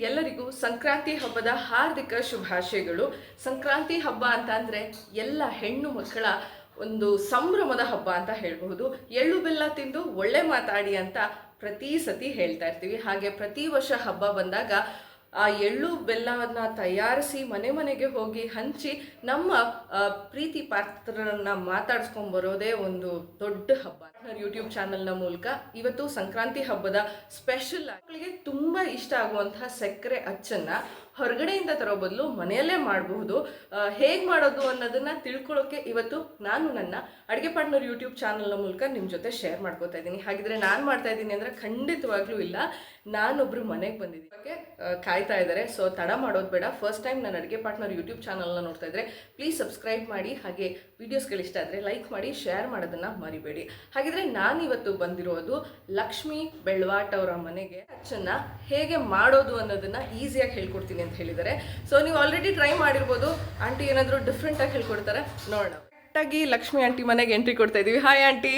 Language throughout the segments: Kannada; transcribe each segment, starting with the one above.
ಎಲ್ಲರಿಗೂ ಸಂಕ್ರಾಂತಿ ಹಬ್ಬದ ಹಾರ್ದಿಕ ಶುಭಾಶಯಗಳು. ಸಂಕ್ರಾಂತಿ ಹಬ್ಬ ಅಂತ ಅಂದರೆ ಎಲ್ಲ ಹೆಣ್ಣು ಮಕ್ಕಳ ಒಂದು ಸಂಭ್ರಮದ ಹಬ್ಬ ಅಂತ ಹೇಳಬಹುದು. ಎಳ್ಳು ಬೆಲ್ಲ ತಿಂದು ಒಳ್ಳೆ ಮಾತಾಡಿ ಅಂತ ಪ್ರತಿ ಸತಿ ಹೇಳ್ತಾ ಇರ್ತೀವಿ. ಹಾಗೆ ಪ್ರತಿ ವರ್ಷ ಹಬ್ಬ ಬಂದಾಗ ಆ ಎಳ್ಳು ಬೆಲ್ಲವನ್ನ ತಯಾರಿಸಿ ಮನೆ ಮನೆಗೆ ಹೋಗಿ ಹಂಚಿ ನಮ್ಮ ಪ್ರೀತಿ ಪಾತ್ರರನ್ನ ಮಾತಾಡ್ಸ್ಕೊಂಡ್ ಬರೋದೇ ಒಂದು ದೊಡ್ಡ ಹಬ್ಬ. ಯೂಟ್ಯೂಬ್ ಚಾನೆಲ್ನ ಮೂಲಕ ಇವತ್ತು ಸಂಕ್ರಾಂತಿ ಹಬ್ಬದ ಸ್ಪೆಷಲ್ ಮಕ್ಕಳಿಗೆ ತುಂಬಾ ಇಷ್ಟ ಆಗುವಂತಹ ಸಕ್ಕರೆ ಅಚ್ಚನ್ನ ಹೊರಗಡೆಯಿಂದ ತರೋ ಬದಲು ಮನೆಯಲ್ಲೇ ಮಾಡಬಹುದು. ಹೇಗೆ ಮಾಡೋದು ಅನ್ನೋದನ್ನು ತಿಳ್ಕೊಳ್ಳೋಕೆ ಇವತ್ತು ನಾನು ನನ್ನ ಅಡುಗೆ ಪಾರ್ಟ್ನರ್ ಯೂಟ್ಯೂಬ್ ಚಾನಲ್ನ ಮೂಲಕ ನಿಮ್ಮ ಜೊತೆ ಶೇರ್ ಮಾಡ್ಕೋತಾ ಇದ್ದೀನಿ ಹಾಗಿದ್ರೆ ನಾನು ಮಾಡ್ತಾ ಇದ್ದೀನಿ ಅಂದರೆ ಖಂಡಿತವಾಗ್ಲೂ ಇಲ್ಲ. ನಾನೊಬ್ಬರು ಮನೆಗೆ ಬಂದಿದ್ದೀನಿ. ಬಗ್ಗೆ ಕಾಯ್ತಾ ಇದ್ದಾರೆ ಸೊ ತಡ ಮಾಡೋದು ಬೇಡ. ಫಸ್ಟ್ ಟೈಮ್ ನಾನು ಅಡುಗೆ ಪಾರ್ಟ್ನರ್ ಯೂಟ್ಯೂಬ್ ಚಾನಲ್ನ ನೋಡ್ತಾ ಇದ್ದರೆ ಪ್ಲೀಸ್ ಸಬ್ಸ್ಕ್ರೈಬ್ ಮಾಡಿ. ಹಾಗೆ ವೀಡಿಯೋಸ್ಗಳು ಇಷ್ಟ ಆದರೆ ಲೈಕ್ ಮಾಡಿ ಶೇರ್ ಮಾಡೋದನ್ನು ಮರಿಬೇಡಿ. ಹಾಗಿದ್ರೆ ನಾನಿವತ್ತು ಬಂದಿರೋದು ಲಕ್ಷ್ಮಿ ಬೆಳ್ವಾಟ್ ಅವರ ಮನೆಗೆ. ಅಚ್ಚನ್ನ ಹೇಗೆ ಮಾಡೋದು ಅನ್ನೋದನ್ನು ಈಸಿಯಾಗಿ ಹೇಳ್ಕೊಡ್ತೀನಿ ಅಂತ ಹೇಳಿದ್ದಾರೆ. ಸೊ ನೀವು ಆಲ್ರೆಡಿ ಟ್ರೈ ಮಾಡಿರ್ಬೋದು. ಆಂಟಿ ಏನಾದರೂ ಡಿಫ್ರೆಂಟಾಗಿ ಹೇಳ್ಕೊಡ್ತಾರೆ. ನೋಡೋಣ. ಕರೆಕ್ಟಾಗಿ ಲಕ್ಷ್ಮಿ ಆಂಟಿ ಮನೆಗೆ ಎಂಟ್ರಿ ಕೊಡ್ತಾ ಇದೀವಿ. ಹಾಯ್ ಆಂಟಿ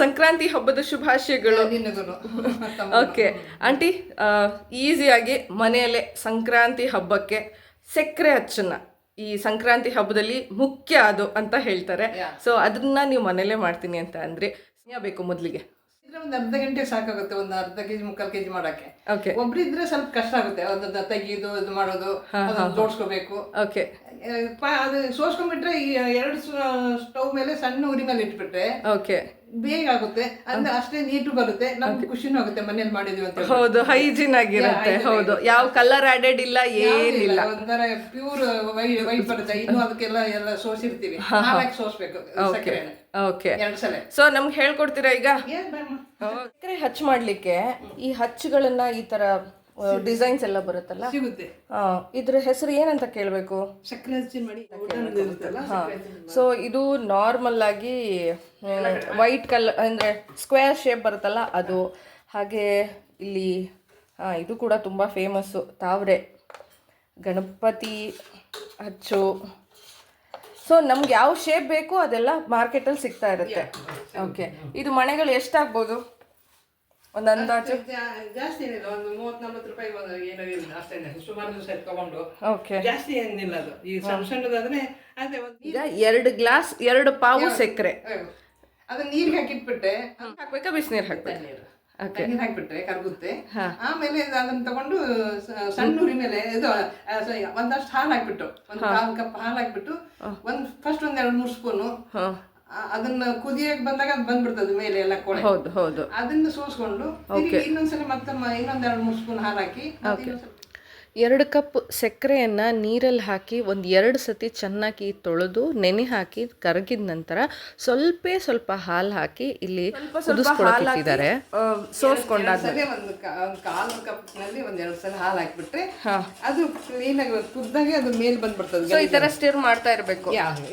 ಸಂಕ್ರಾಂತಿ ಹಬ್ಬದ ಶುಭಾಶಯಗಳು. ಓಕೆ ಆಂಟಿ ಈಸಿಯಾಗಿ ಮನೆಯಲ್ಲೇ ಸಂಕ್ರಾಂತಿ ಹಬ್ಬಕ್ಕೆ ಸಕ್ಕರೆ ಅಚ್ಚನ್ನ ಈ ಸಂಕ್ರಾಂತಿ ಹಬ್ಬದಲ್ಲಿ ಮುಖ್ಯ ಅದು ಅಂತ ಹೇಳ್ತಾರೆ. ಸೊ ಅದನ್ನ ನೀವು ಮನೇಲೆ ಮಾಡ್ತೀನಿ ಅಂತ ಅಂದ್ರೆ ಬೇಕು ಮೊದಲಿಗೆ. ಒಂದು ಅರ್ಧ ಗಂಟೆ ಸಾಕಾಗುತ್ತೆ ಒಂದು ಅರ್ಧ ಕೆಜಿ ಮುಕ್ಕಾಲು ಕೆಜಿ ಮಾಡಕ್ಕೆ. ಓಕೆ ಒಬ್ರಿದ್ರೆ ಸ್ವಲ್ಪ ಕಷ್ಟ ಆಗುತ್ತೆ ಅದನ್ನ ತೆಗಿಯೋದು ಇದು ಮಾಡೋದು ಜೋಡಿಸ್ಕೋಬೇಕು ಓಕೆ ಅದು ಸೋಸ್ಕೊಂಡ್ಬಿಟ್ರೆ ಈ ಎರಡು ಸ್ಟವ್ ಮೇಲೆ ಸಣ್ಣ ಉರಿ ಮೇಲೆ ಇಟ್ಬಿಟ್ರೆ ಓಕೆ ಬೇಗ ಆಗುತ್ತೆ. ಅಂದ್ರೆ ಅಷ್ಟೇ ನೀಟು ಬರುತ್ತೆ. ನಮ್ಗೆ ಖುಷಿನೂ ಆಗುತ್ತೆ ಮನೇಲಿ ಮಾಡಿದ್ವಿ ಅಂತ ಹೌದು ಹೈಜಿನ್ ಆಗಿರುತ್ತೆ. ಹೌದು. ಯಾವ ಕಲರ್ ಆಡೆಡ್ ಇಲ್ಲ ಏನಿಲ್ಲ. ಒಂಥರ ಪ್ಯೂರ್ ವೈಟ್ ಬರುತ್ತೆ. ಇನ್ನು ಅದಕ್ಕೆಲ್ಲ ಎಲ್ಲ ಸೋಸಿರ್ತೀವಿ. ಹಾಲಾಗಿ ಸೋಸ್ಬೇಕು. ಓಕೆ ಸೊ ನಮ್ಗೆ ಹೇಳ್ಕೊಡ್ತೀರಾ ಈಗ? ಹಚ್ ಮಾಡ್ಲಿಕ್ಕೆ ಈ ಹಚ್ಚುಗಳನ್ನ ಈ ತರ ಡಿಸೈನ್ಸ್ ಎಲ್ಲ ಬರುತ್ತಲ್ಲ? ಸಿಗುತ್ತೆ. ಇದ್ರ ಹೆಸರು ಏನಂತ ಕೇಳಬೇಕು? ಸೊ ಇದು ನಾರ್ಮಲ್ ಆಗಿ ವೈಟ್ ಕಲರ್ ಅಂದರೆ ಸ್ಕ್ವೇರ್ ಶೇಪ್ ಬರುತ್ತಲ್ಲ ಅದು. ಹಾಗೆ ಇಲ್ಲಿ ಹಾಂ ಇದು ಕೂಡ ತುಂಬ ಫೇಮಸ್ಸು ತಾವ್ರೆ. ಗಣಪತಿ ಹಚ್ಚು ಸೊ ನಮ್ಗೆ ಯಾವ ಶೇಪ್ ಬೇಕು ಅದೆಲ್ಲ ಮಾರ್ಕೆಟಲ್ಲಿ ಸಿಗ್ತಾ ಇರುತ್ತೆ. ಓಕೆ ಇದು ಮನೆಗಳು ಎಷ್ಟಾಗ್ಬೋದು? ಒಂದು ಅಂದಾಜು ಜಾಸ್ತಿ ಏನಿಲ್ಲ ಒಂದು ಮೂವತ್ ನಲ್ವತ್ತು ರೂಪಾಯಿ ಒಂದು ಏನೋ ಇಲ್ಲ ಅಷ್ಟೇ ಸುಮಾರು ದಿವಸ ತಗೊಂಡು. ಓಕೆ ಜಾಸ್ತಿ ಏನಿಲ್ಲ ಅದು. ಈ ಸಣ್ಣ ಸಣ್ಣದಾದ್ರೆ ಅದೇ ಈಗ ಎರಡು ಗ್ಲಾಸ್ ಎರಡು ಪಾವು ಸಕ್ಕರೆ. ಅದನ್ನ ನೀರ್ ಹಾಕಿಟ್ಬಿಟ್ಟೆ. ಹಾಕ್ಬೇಕಾ? ಬಿಸಿನೀರು ಹಾಕ್ಬೇಕು? ಓಕೆ ನೀರು ಹಾಕ್ಬಿಟ್ರೆ ಕರಗುತ್ತೆ. ಆಮೇಲೆ ಅದನ್ನ ತಗೊಂಡು ಸಣ್ಣ ಉರಿ ಮೇಲೆ ಇದು ಒಂದಷ್ಟು ಹಾಲು ಹಾಕ್ಬಿಟ್ಟು ಒಂದು ಕಪ್ ಹಾಲು ಹಾಕ್ಬಿಟ್ಟು ಒಂದ್ ಫಸ್ಟ್ ಒಂದ್ ಎರಡು ಮೂರು ಸ್ಪೂನು ಅದನ್ನ ಕುದಿಯಕ್ ಬಂದಾಗ ಅದು ಬಂದ್ಬಿಡ್ತದೆ ಮೇಲೆ ಎಲ್ಲ ಕೊಳೆ ಹೌದು ಹೌದು. ಅದನ್ನ ಸೋಸ್ಕೊಂಡು ಇನ್ನೊಂದ್ಸಲ ಮತ್ತೆ ಇನ್ನೊಂದೆರಡು ಇನ್ನೊಂದ್ ಎರಡು ಮೂರು ಸ್ಪೂನ್ ಹಾಲು ಹಾಕಿ ಎರಡು ಕಪ್ ಸಕ್ಕರೆಯನ್ನು ನೀರಲ್ಲಿ ಹಾಕಿ ಒಂದು ಎರಡು ಸತಿ ಚೆನ್ನಾಗಿ ತೊಳೆದು ನೆನೆ ಹಾಕಿ ಕರಗಿದ ನಂತರ ಸ್ವಲ್ಪ ಸ್ವಲ್ಪ ಹಾಲು ಹಾಕಿ ಇಲ್ಲಿ ಕುದಿಸ್ಕೊಳಕ್ಕಿಟ್ಟಿದ್ದಾರೆ. ಸೋಸ್ಕೊಂಡಾದ್ಮೇಲೆ. ಒಂದು ಕಾಲು ಕಪ್ನಲ್ಲಿ ಒಂದು ಎರಡು ಸಲ ಹಾಲು ಹಾಕಿಬಿಟ್ರೆ ಅದು ಕ್ಲೀನಾಗಿ ಕುದ್ದಾಗೆ ಅದು ಮೇಲ್ ಬಂದ್ಬಿಡ್ತದೆ ಸೊ ಈ ಥರ ಸ್ಟಿರ್ ಮಾಡ್ತಾ ಇರಬೇಕು.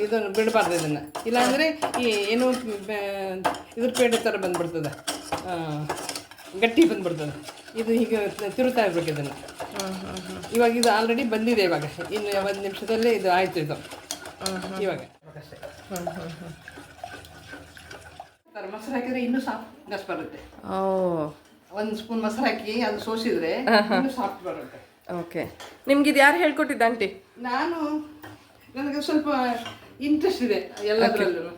ಇದನ್ನು ಬಿಡಬಾರ್ದು ಇದನ್ನು. ಇಲ್ಲಾಂದ್ರೆ ಈ ಏನು ಬೆ- ಇದ್ರ ಪೇಡೆ ಥರ ಬಂದ್ಬಿಡ್ತದೆ. ಗಟ್ಟಿ ಬಂದ್ಬಿಡ್ತದೆ. ಇದು ಹೀಗೆ ತಿರುತಾ ಇರ್ಬೇಕು ಇದನ್ನು. ಇವಾಗ ಇದು ಆಲ್ರೆಡಿ ಬಂದಿದೆ ಇವಾಗ. ಇನ್ನು ಒಂದು ನಿಮಿಷದಲ್ಲೇ ಇದು ಆಯ್ತು ಇದು. ಇವಾಗ. ಮೊಸರು ಹಾಕಿದ್ರೆ ಇನ್ನೂ ಸಾಫ್ಟ್ ಗಸ್ ಬರುತ್ತೆ. ಓ. ಒಂದು ಸ್ಪೂನ್ ಮೊಸರು ಹಾಕಿ ಅದು ಸೋಸಿದ್ರೆ ಇನ್ನೂ ಸಾಫ್ಟ್ ಬರುತ್ತೆ. ಓಕೆ. ನಿಮ್ಗೆ ಇದು ಯಾರು ಹೇಳ್ಕೊಟ್ಟಿದ್ದು ಆಂಟಿ? ನಾನು ನನಗೆ ಸ್ವಲ್ಪ ಇಂಟ್ರೆಸ್ಟ್ ಇದೆ ಎಲ್ಲದರಲ್ಲೂ.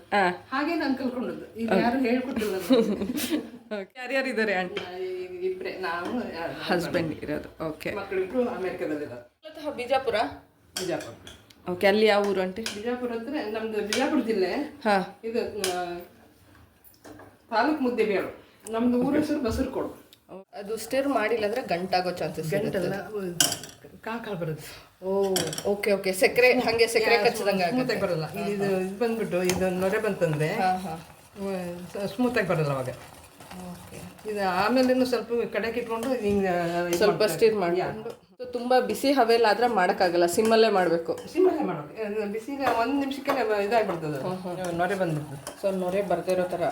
ಹಾಗೆ ನಾನು ಕಲ್ಕೊಂಡದ್ದು ಇದು ಯಾರು ಹೇಳ್ಕೊಟ್ಟಿಲ್ಲ. ಯಾರ್ಯಾರು ಇದ್ದಾರೆ ಆಂಟಿ? ಇಬ್ಬರೇ ನಾವು ಹಸ್ಬೆಂಡ್ ಇರೋದು. ಓಕೆ ಮಕ್ಕಳಿಬ್ರು ಅಮೆರಿಕದಲ್ಲಿದ್ದಾರೆ ಬಿಜಾಪುರ? ಬಿಜಾಪುರ. ಓಕೆ ಅಲ್ಲಿ ಯಾವ ಊರು ಆಂಟಿ? ಬಿಜಾಪುರ ಅಂದರೆ ನಮ್ದು ಬಿಜಾಪುರ ಜಿಲ್ಲೆ. ಹಾಂ. ಇದು ತಾಲೂಕು ಮುದ್ದೆ ಮುದ್ದೆಬೇರು ನಮ್ದು ಊರ ಹೆಸರು ಕೊಡು ಅದು ಸ್ಟಿರ್ ಮಾಡಿಲ್ಲ ಅಂದರೆ ಗಂಟಾಗೋ ಚಾನ್ಸಸ್ ಗಂಟಲ್ಲ ಕಾಕಾಳ ಬರುತ್ತೆ ಓ ಓಕೆ ಓಕೆ ಸಕ್ಕರೆ ಹಾಗೆ ಸಕ್ಕರೆ ಕಚ್ಚದಂಗೆ ಸ್ಮೂತಾಗಿ ಬರಲ್ಲ. ಇದು ಇದು ಬಂದ್ಬಿಟ್ಟು ಇದು ನೊರೆ ಬಂತಂದೆ ಹಾಂ ಹಾಂ. ಸ್ಮೂತಾಗಿ ಬರಲ್ಲ ಅವಾಗ. ಇದು ಆಮೇಲೆ ಸ್ವಲ್ಪ ಕಡೆಗೆ ಇಟ್ಕೊಂಡು ಹಿಂಗೆ ಸ್ವಲ್ಪ ಸ್ಟೀರ್ ಮಾಡಿ ಸೊ ತುಂಬ ಬಿಸಿ ಹವೆಲಾದ್ರೆ ಮಾಡೋಕ್ಕಾಗಲ್ಲ ಸಿಮ್ಮಲ್ಲೇ ಮಾಡಬೇಕು. ಸಿಮ್ಮಲ್ಲೇ ಮಾಡಬೇಕು. ಬಿಸಿ ಒಂದು ನಿಮಿಷಕ್ಕೆ ಇದಾಗ್ಬಿಡ್ತದೆ ನೊರೆ ಬಂದ್ಬಿಡ್ತದೆ ಸೊ ನೊರೆ ಬರ್ದಿರೋ ಥರ.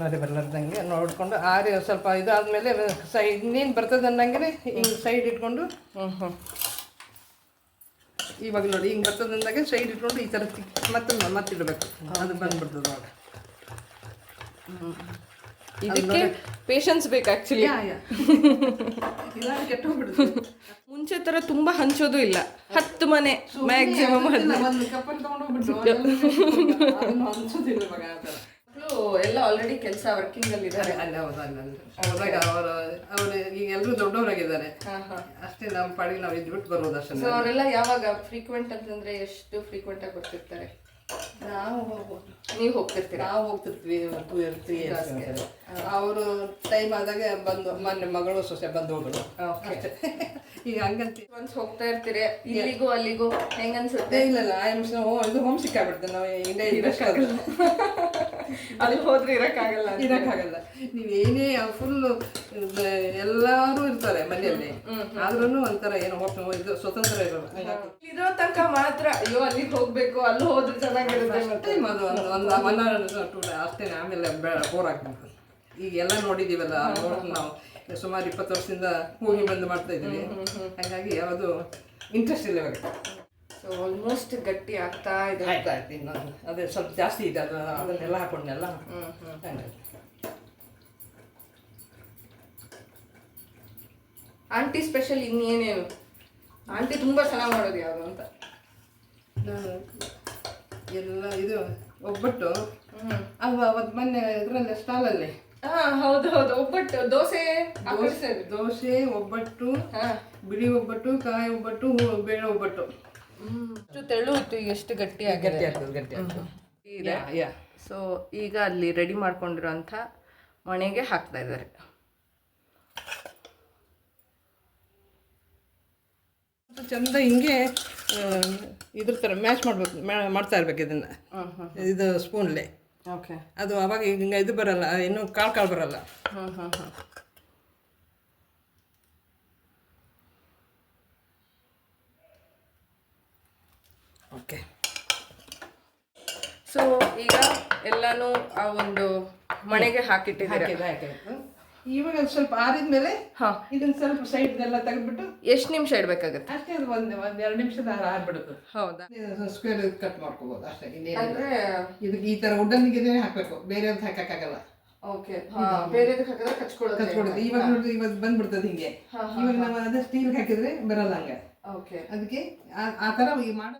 ನೊರೆ ಬರ್ಲಾರ್ದಂಗೆ ನೋಡ್ಕೊಂಡು ಆರಿ ಸ್ವಲ್ಪ ಇದಾದ್ಮೇಲೆ ಸೈಡ್ ಇನ್ನೇನು ಬರ್ತದೆ ಅನ್ನಂಗೆ ಹಿಂಗೆ ಸೈಡ್ ಇಟ್ಕೊಂಡು ಹ್ಞೂ ಹ್ಞೂ ಇವಾಗ ನೋಡಿ ಹಿಂಗೆ ಬರ್ತದೆ ಅಂದಾಗ ಸೈಡ್ ಇಟ್ಕೊಂಡು ಈ ಥರ ಮತ್ತೆ ಮತ್ತೆ ಇಡಬೇಕು ಅದು ಬಂದ್ಬಿಡ್ತದೆ ಅವಾಗ ಇದಕ್ಕೆ ಪೇಷನ್ಸ್ ಬೇಕು ಕೆಟ್ಟೋಗ್ಬಿಡುತ್ತೆ. ಮುಂಚೆ ತರ ತುಂಬಾ ಹಂಚೋದು ಇಲ್ಲ. ಹತ್ತು ಮನೆ ಮ್ಯಾಕ್ಸಿಮಮ್ ಥರ. ಎಲ್ಲ ಆಲ್ರೆಡಿ ಕೆಲಸ ವರ್ಕಿಂಗ್ ಅಲ್ಲಿ ಇದ್ದಾರೆ ಅಲ್ಲ ಅವಾಗ ಅಲ್ಲ ಹೋದಾಗ ಅವರ ಅವರು ಈಗ ಎಲ್ಲರೂ ದೊಡ್ಡವರಾಗಿದ್ದಾರೆ. ಅಷ್ಟೇ ನಮ್ಮ ಪಾಡಿಗೆ ನಾವು ಇದ್ಬಿಟ್ಟು ಬರ್ಬೋದು ಅಷ್ಟೇ. ಸೊ ಅವರೆಲ್ಲ ಯಾವಾಗ ಫ್ರೀಕ್ವೆಂಟ್ ಅಂತಂದ್ರೆ ಎಷ್ಟು ಫ್ರೀಕ್ವೆಂಟ್ ಆಗಿ ಬರ್ತಿರ್ತಾರೆ? ನಾವು ಹೋಗ್ಬೋದು ನೀವು ಹೋಗ್ತಿರ್ತೀರಾ? ನಾವು ಹೋಗ್ತಿರ್ತೀವಿ ಟೂ ಇಯರ್ ತ್ರೀ ಇಯರ್ಸ್ ಅವರು ಟೈಮ್ ಆದಾಗ ಬಂದು ಮೊನ್ನೆ ಮಗಳು ಸೊಸೆ ಬಂದು ಹೋಗಳು ಅಷ್ಟೇ. ಈಗ ಹಂಗಂತ. ಒಂದ್ ಹೋಗ್ತಾ ಇರ್ತೀರಿ ಇಲ್ಲಿಗೂ ಅಲ್ಲಿಗೂ ಹೆಂಗನ್ಸುತ್ತೆ? ಇಲ್ಲ ಇಲ್ಲ ಐ ಎಂ ಇದು ಹೋಮ್ ಸಿಕ್ ನಾವು ಇಂಡಿಯಾ ಇರೋಕ್ಕಾಗಲ್ಲ ಅಲ್ಲಿ ಹೋದ್ರೆ ಇರಕ್ಕಾಗಲ್ಲ ಇರಕ್ಕಾಗಲ್ಲ. ನೀವು ಏನೇ ಫುಲ್ ಎಲ್ಲರೂ ಇರ್ತಾರೆ ಮನೆಯಲ್ಲಿ. ಆದ್ರೂ ಒಂಥರ ಏನೋ ಇದು ಸ್ವತಂತ್ರ ಇರೋಲ್ಲ ಇರೋ ತನಕ ಮಾತ್ರ ಅಯ್ಯೋ ಅಲ್ಲಿ ಹೋಗ್ಬೇಕು ಅಲ್ಲಿ ಹೋದ್ರೆ ಚೆನ್ನಾಗಿರುತ್ತೆ ಅದು ಒಂದು ಒಂದು ಒನ್ ಅವರ್ ಟೂ ಅಷ್ಟೇ ಆಮೇಲೆ ಬೋರ್ ಹಾಕ್ಬೇಕು ಈಗ ಎಲ್ಲ ನೋಡಿದೀವಲ್ಲ ನೋಡ್ ನಾವು ಸುಮಾರು ಇಪ್ಪತ್ತು ವರ್ಷದಿಂದ ಹೋಗಿ ಬಂದು ಮಾಡ್ತಾ ಇದ್ದೀವಿ. ಹಾಗಾಗಿ ಯಾವುದು ಇಂಟ್ರೆಸ್ಟ್ ಇಲ್ಲ ಇವಾಗ ಸೊ ಆಲ್ಮೋಸ್ಟ್ ಗಟ್ಟಿ ಆಗ್ತಾ ಇದೆ. ಆಯ್ತು ಆಯ್ತು. ಇನ್ನೊಂದು. ಅದೇ ಸ್ವಲ್ಪ ಜಾಸ್ತಿ ಇದೆ. ಅದು ಅದನ್ನೆಲ್ಲ ಹಾಕೊಂಡೆಲ್ಲ ಹ್ಞೂ ಆಂಟಿ ಸ್ಪೆಷಲ್ ಇನ್ನೇನೇನು? ಆಂಟಿ ತುಂಬಾ ಚೆನ್ನಾಗಿ ಮಾಡೋದು ಯಾವುದು ಅಂತ. ನಾನು ಎಲ್ಲ ಇದು ಒಬ್ಬಟ್ಟು. ಅಲ್ವಾ ಅವತ್ತು ಮೊನ್ನೆ ಇದರಲ್ಲಿ ಸ್ಟಾಲಲ್ಲಿ. ಹಾಂ ಹೌದು ಹೌದು. ಒಬ್ಬಟ್ಟು ದೋಸೆ ದೋಸೆ ದೋಸೆ ಒಬ್ಬಟ್ಟು ಹಾಂ. ಬಿಳಿ ಒಬ್ಬಟ್ಟು ಕಾಯಿ ಒಬ್ಬಟ್ಟು ಬೇಳೆ ಒಬ್ಬಟ್ಟು. ಎಷ್ಟು ತೆಳು ಇತ್ತು ಈಗ ಎಷ್ಟು ಗಟ್ಟಿ ಆಗಿದೆ. ಗಟ್ಟಿ ಆಗ್ತದೆ ಗಟ್ಟಿ ಆಗ್ತದೆ. ಇದೆ ಯಾ ಸೊ ಈಗ. ಅಲ್ಲಿ ರೆಡಿ ಮಾಡ್ಕೊಂಡಿರೋಂಥ ಮಣೆಗೆ ಹಾಕ್ತಾ ಇದ್ದಾರೆ. ಚಂದ ಹಿಂಗೆ ಆ, ಇದ್ರ ಥರ ಮ್ಯಾಚ್ ಮಾಡ್ಬೇಕು ಮ್ಯಾ- ಮಾಡ್ತಾ ಇರ್ಬೇಕು ಇದನ್ನು. ಇದು ಸ್ಪೂನ್ಲೆ ಓಕೆ ಅದು ಅವಾಗ ಹಿಂಗೆ ಇದು ಬರಲ್ಲ ಇನ್ನು ಕಾಳು ಕಾಳು ಬರಲ್ಲ. ಹ್ಮ್ ಹ್ಮ್ ಹ್ಮ್. ಓಕೆ ಸೊ ಈಗ ಎಲ್ಲಾನು ಆ ಒಂದು ಮಣೆಗೆ ಹಾಕಿಟ್ಟಿದ್ದೀರಾ? ಇವಾಗ ಸ್ವಲ್ಪ ಆರಿದ ಮೇಲೆ ಹಾ. ಇದನ್ನ ಸ್ವಲ್ಪ ಸೈಡ್ದೆಲ್ಲ ತೆಗೆದ್ಬಿಟ್ಟು ಎಷ್ಟು ನಿಮಿಷ ಇಡಬೇಕಾಗುತ್ತೆ? ಅಷ್ಟೇ ಅದು ಒಂದು ಒಂದು ಎರಡು ನಿಮಿಷದ ಆರ್ಬಿಡುತ್ತೆ ಹೌದಾ? ಸ್ಕ್ವೇರ್ ಕಟ್ ಮಾಡ್ಕೋಬೋದು ಅಷ್ಟೇ ಅಂದ್ರೆ ಇದಕ್ಕೆ ಈ ಥರ ಉಡ್ಡನ್ನಿಗೆ ಹಾಕಬೇಕು ಬೇರೆ ಅಂತ ಹಾಕಕ್ಕಾಗಲ್ಲ ಓಕೆ ಬೇರೆದಕ್ಕೆ ಹಾಕಿದ್ರೆ ಕಚ್ಕೊಳ್ಳೋದು ಇವಾಗ ನೋಡಿದ್ರೆ ಇವಾಗ ಬಂದ್ಬಿಡ್ತದೆ ಹಿಂಗೆ. ಇವಾಗ ನಾವು ಅದೇ ಸ್ಟೀಲ್ ಹಾಕಿದ್ರೆ ಬರಲ್ಲ ಹಂಗೆ. ಓಕೆ ಅದಕ್ಕೆ ಆ- ಈಗ ಮಾಡ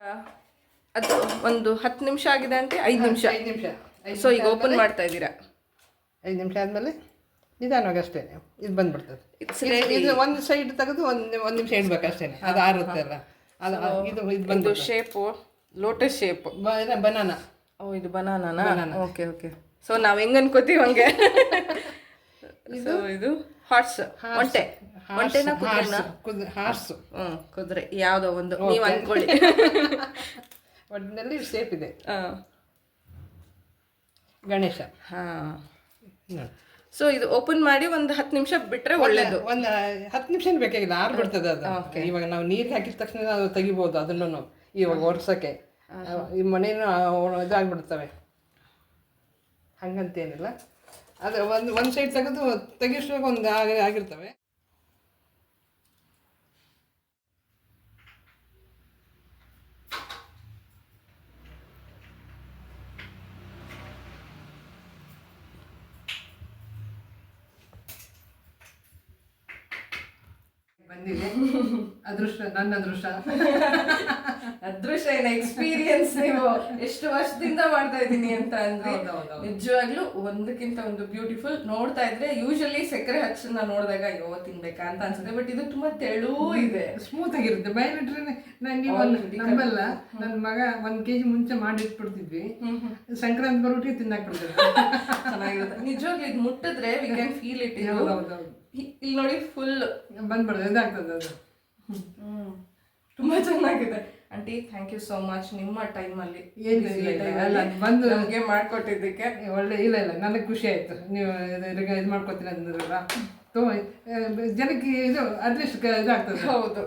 ಅದು ಒಂದು ಹತ್ತು ನಿಮಿಷ ಆಗಿದೆ ಅಂತ ಐದು ನಿಮಿಷ. ಐದು ನಿಮಿಷ. ಸೊ ಈಗ ಓಪನ್ ಮಾಡ್ತಾ ಇದ್ದೀರಾ? ಐದು ನಿಮಿಷ ಆದಮೇಲೆ ನಿಧಾನವಾಗಿ ಅಷ್ಟೇ ಇದು ಬಂದ್ಬಿಡ್ತದೆ. ಇದು- ಒಂದು ಸೈಡ್ ತೆಗೆದು ಒಂದು ಒಂದು ನಿಮಿಷ ಇಡ್ಬೇಕು ಅಷ್ಟೇ ಅದು ಆರುತ್ತೆ ಅಲ್ಲ. ಅದು ಇದು ಇದು ಬಂದು ಶೇಪು ಲೋಟಸ್ ಶೇಪ್ ಬನಾನ ಓ ಇದು ಬನಾನಾ ಓಕೆ ಓಕೆ ಸೊ ನಾವು ಹೆಂಗ್ ಅನ್ಕೋತೀವಿ ಹಂಗೆ? ಇದು? ಇದು ಹಾರ್ಸ್ ಒಂಟೆನ ಕುದುರೆನ? ಕುದುರೆ ಹಾರ್ಸ್ ಕುದುರೆ. ಯಾವುದೋ ಒಂದು. ನೀವು ಅನ್ಕೊಳ್ಳಿ. ಒಟ್ಟಿನಲ್ಲಿ ಸೇಫ್ ಇದೆ. ಆ, ಗಣೇಶ. ಹಾಂ. ಸೊ ಇದು ಓಪನ್ ಮಾಡಿ ಒಂದು ಹತ್ತು ನಿಮಿಷ ಬಿಟ್ಟರೆ ಒಳ್ಳೇದು. ಒಂದು ಹತ್ತು ನಿಮಿಷ ಬೇಕಾಗಿಲ್ಲ ಆರು ಬಿಡ್ತದೆ ಅದು. ಇವಾಗ ನಾವು ನೀರು ಹಾಕಿದ ತಕ್ಷಣ ಅದು ತೆಗಿಬೋದು ಅದನ್ನು ಇವಾಗ ಒರೆಸೋಕ್ಕೆ. ಈ ಮನೇನು ಇದಾಗ್ಬಿಡ್ತವೆ. ಹಂಗಂತೇನಿಲ್ಲ. ಅದು ಒಂದು ಒಂದು ಸೈಡ್ ತೆಗೆದು ತೆಗಿಸುವಾಗ ಒಂದು ಆಗಿ ಆಗಿರ್ತವೆ. ಬಂದಿದೆ. ಅದೃಷ್ಟ ನನ್ನ ಅದೃಷ್ಟ. ಅದೃಷ್ಟ ಏನ ಎಕ್ಸ್ಪೀರಿಯನ್ಸ್ ನೀವು ಎಷ್ಟು ವರ್ಷದಿಂದ ಮಾಡ್ತಾ ಇದ್ದೀನಿ ಅಂತ ಅಂದ್ರೆ. ನಿಜವಾಗ್ಲೂ ಒಂದಕ್ಕಿಂತ ಒಂದು ಬ್ಯೂಟಿಫುಲ್ ನೋಡ್ತಾ ಇದ್ರೆ ಯೂಶಲಿ ಸಕ್ಕರೆ ಹಚ್ಚನ್ನ ನೋಡಿದಾಗ ಅಯ್ಯೋ ತಿನ್ಬೇಕಾ ಅಂತ ಅನ್ಸುತ್ತೆ. ಬಟ್ ಇದು ತುಂಬಾ ತೆಳು ಇದೆ. ಸ್ಮೂತ್ ಆಗಿರುತ್ತೆ. ಬಯಲಿಟ್ರೆ ನಾನು ನೀವು ನಂಬಲ್ಲ ನನ್ನ ಮಗ ಒಂದ್ ಕೆಜಿ ಮುಂಚೆ ಮಾಡಿಟ್ಬಿಡ್ತಿದ್ವಿ. ಸಂಕ್ರಾಂತಿ ಬರೋಟಿ ತಿನ್ನಕ್ ಬಿಡ್ತಾರೆ ಚೆನ್ನಾಗಿರುತ್ತೆ. ನಿಜವಾಗ್ಲೂ ಇದು ಮುಟ್ಟಿದ್ರೆ ವಿ ಕ್ಯಾನ್ ಫೀಲ್ ಇಟ್ ಇಲ್ಲಿ ನೋಡಿ ಫುಲ್ ಬಂದ್ಬಿಡ್ತದೆ ಇದಾಗ್ತದೆ ಅದು? ತುಂಬಾ ಚೆನ್ನಾಗಿದೆ. Aunty thank you so much ನಿಮ್ಮ ಟೈಮ್ ಅಲ್ಲಿ ಬಂದು ನಮಗೆ ಮಾಡ್ಕೊಟ್ಟಿದ್ದಕ್ಕೆ? ಒಳ್ಳೆ ಇಲ್ಲ ಇಲ್ಲ. ನನಗೆ ಖುಷಿ ಆಯ್ತು. ನೀವು ಇದು ಇದು ಮಾಡ್ಕೊತೀನಿ ಅಂದ್ರಲ್ಲ. ತುಂಬ ಜನಕ್ಕೆ ಇದು ಅಟ್ಲೀಸ್ಟ್ ಇದಾಗ್ತದೆ. ಹೌದು.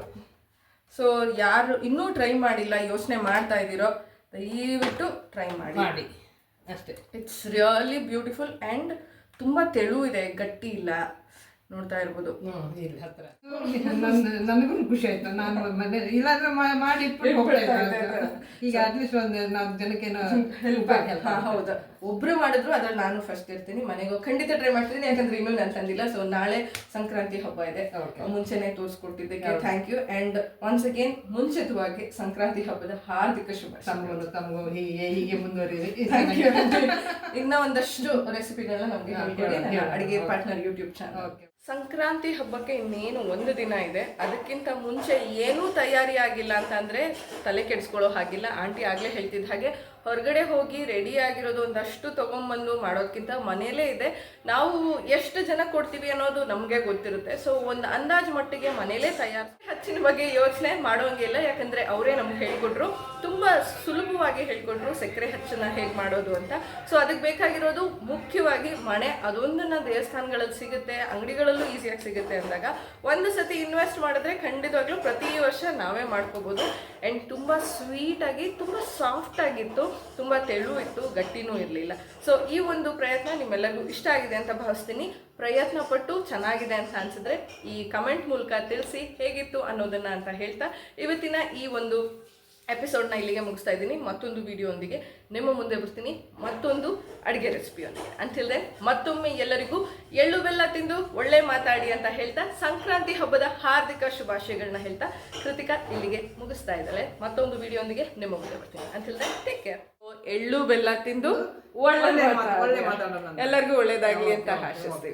ಸೊ ಯಾರು ಇನ್ನೂ ಟ್ರೈ ಮಾಡಿಲ್ಲ ಯೋಚನೆ ಮಾಡ್ತಾ ಇದ್ದೀರೋ ದಯವಿಟ್ಟು ಟ್ರೈ ಮಾಡಿ. ಮಾಡಿ. ಅಷ್ಟೇ. ಇಟ್ಸ್ ರಿಯಲಿ ಬ್ಯೂಟಿಫುಲ್ ಆ್ಯಂಡ್ ತುಂಬ ತೆಳು ಇದೆ ಗಟ್ಟಿ ಇಲ್ಲ. ನೋಡ್ತಾ ಇರ್ಬೋದು. ಹ್ಮ್, ಇಲ್ಲಿ ಹತ್ರ. ನನಗೂ ಖುಷಿ ಆಯ್ತು. ನಾನು ಮನೆ ಇಲ್ಲಾಂದ್ರೆ ಮಾಡಿ. ಈಗ ಅಟ್ಲೀಸ್ಟ್ ಒಂದು ನಾಲ್ಕು ಜನಕ್ಕೆ ಹೆಲ್ಪ್ ಹೌದು. ಒಬ್ರು ಮಾಡಿದ್ರು ಅದ್ರಲ್ಲಿ ನಾನು ಫಸ್ಟ್ ಇರ್ತೀನಿ. ಮನೆಗೆ ಖಂಡಿತ ಟ್ರೈ ಮಾಡ್ತೀನಿ ಯಾಕಂದ್ರೆ ಇನ್ನೂ ನಾನು ತಂದಿಲ್ಲ. ಸೊ ನಾಳೆ ಸಂಕ್ರಾಂತಿ ಹಬ್ಬ ಇದೆ. ಮುಂಚೆನೆ ತೋರಿಸ್ಕೊಟ್ಟಿದ್ದಕ್ಕೆ thank you and once again ಮುಂಚಿತವಾಗಿ ಸಂಕ್ರಾಂತಿ ಹಬ್ಬದ ಹಾರ್ದಿಕ ಶುಭ ತಮಗೂ ತಮಗೂ ಹೀಗೆ ಹೀಗೆ ಮುಂದುವರಿಯಿರಿ ಇನ್ನ ಒಂದಷ್ಟು ರೆಸಿಪಿಗಳನ್ನ ನಮಗೆ ಹೇಳ್ಕೊಡಿ. ಅಡಿಗೆ partner YouTube channel okay Sankranti ಹಬ್ಬಕ್ಕೆ ಇನ್ನೇನು ಒಂದು ದಿನ ಇದೆ. ಅದಕ್ಕಿಂತ ಮುಂಚೆ ಏನೂ ತಯಾರಿ ಆಗಿಲ್ಲ ಅಂತಂದ್ರೆ ತಲೆ ಕೆಡಿಸ್ಕೊಳ್ಳೋ ಹಾಗಿಲ್ಲ. ಆಂಟಿ ಆಗ್ಲೇ ಹೇಳ್ತಿದ್ದ ಹಾಗೆ ಹೊರಗಡೆ ಹೋಗಿ ರೆಡಿ ಆಗಿರೋದು ಒಂದಷ್ಟು ತೊಗೊಂಬಂದು ಮಾಡೋದಕ್ಕಿಂತ ಮನೆಯಲ್ಲೇ ಇದೆ. ನಾವು ಎಷ್ಟು ಜನ ಕೊಡ್ತೀವಿ ಅನ್ನೋದು ನಮಗೆ ಗೊತ್ತಿರುತ್ತೆ. ಸೊ ಒಂದು ಅಂದಾಜು ಮಟ್ಟಿಗೆ ಮನೇಲೇ ತಯಾರು ಹಚ್ಚಿನ ಬಗ್ಗೆ ಯೋಚನೆ ಮಾಡೋಂಗಿಲ್ಲ. ಯಾಕಂದರೆ ಅವರೇ ನಮ್ಗೆ ಹೇಳ್ಕೊಟ್ರು. ತುಂಬ ಸುಲಭವಾಗಿ ಹೇಳ್ಕೊಟ್ರು ಸಕ್ಕರೆ ಹಚ್ಚನ್ನ ಹೇಗೆ ಮಾಡೋದು ಅಂತ. ಸೊ ಅದಕ್ಕೆ ಬೇಕಾಗಿರೋದು ಮುಖ್ಯವಾಗಿ ಮಣೆ. ಅದೊಂದನ್ನ ದೇವಸ್ಥಾನಗಳಲ್ಲಿ ಸಿಗುತ್ತೆ. ಅಂಗಡಿಗಳಲ್ಲೂ ಈಸಿಯಾಗಿ ಸಿಗುತ್ತೆ ಅಂದಾಗ. ಒಂದು ಸತಿ ಇನ್ವೆಸ್ಟ್ ಮಾಡಿದ್ರೆ ಖಂಡಿತವಾಗ್ಲೂ ಪ್ರತಿ ವರ್ಷ ನಾವೇ ಮಾಡ್ಕೋಬಹುದು ಆ್ಯಂಡ್ ತುಂಬ ಸ್ವೀಟಾಗಿ ತುಂಬ ಸಾಫ್ಟ್ ಆಗಿತ್ತು. ತುಂಬ ತೆಳು ಇತ್ತು ಗಟ್ಟಿನೂ ಇರಲಿಲ್ಲ. ಸೊ ಈ ಒಂದು ಪ್ರಯತ್ನ ನಿಮ್ಮೆಲ್ಲರಿಗೂ ಇಷ್ಟ ಆಗಿದೆ ಅಂತ ಭಾವಿಸ್ತೀನಿ. ಪ್ರಯತ್ನ ಪಟ್ಟು ಚೆನ್ನಾಗಿದೆ ಅಂತ ಅನ್ಸಿದ್ರೆ ಈ ಕಮೆಂಟ್ ಮೂಲಕ ತಿಳಿಸಿ ಹೇಗಿತ್ತು ಅನ್ನೋದನ್ನ ಅಂತ ಹೇಳ್ತಾ ಇವತ್ತಿನ ಈ ಒಂದು ಎಪಿಸೋಡ್ನ ಇಲ್ಲಿಗೆ ಮುಗಿಸ್ತಾ ಇದ್ದೀನಿ. ಮತ್ತೊಂದು ವಿಡಿಯೋಂದಿಗೆ ನಿಮ್ಮ ಮುಂದೆ ಬರ್ತೀನಿ. ಮತ್ತೊಂದು ಅಡುಗೆ ರೆಸಿಪಿಯೊಂದಿಗೆ ಅಂತಿಲ್ದೆ ಮತ್ತೊಮ್ಮೆ ಎಲ್ಲರಿಗೂ ಎಳ್ಳು ಬೆಲ್ಲ ತಿಂದು ಒಳ್ಳೆ ಮಾತಾಡಿ ಅಂತ ಹೇಳ್ತಾ ಸಂಕ್ರಾಂತಿ ಹಬ್ಬದ ಹಾರ್ದಿಕ ಶುಭಾಶಯಗಳನ್ನ ಹೇಳ್ತಾ ಕೃತಿಕಾ ಇಲ್ಲಿಗೆ ಮುಗಿಸ್ತಾ ಇದ್ದಾಳೆ. ಮತ್ತೊಂದು ವಿಡಿಯೋಂದಿಗೆ ನಿಮ್ಮ ಮುಂದೆ ಬರ್ತೀನಿ. ಅಂತಿಲ್ದೆ ಟೇಕ್ ಕೇರ್ ಎಳ್ಳು ಬೆಲ್ಲ ತಿಂದು ಒಳ್ಳೆ ಎಲ್ಲರಿಗೂ ಒಳ್ಳೇದಾಗಿ ಅಂತ ಆಶಿಸ್ತೀವಿ.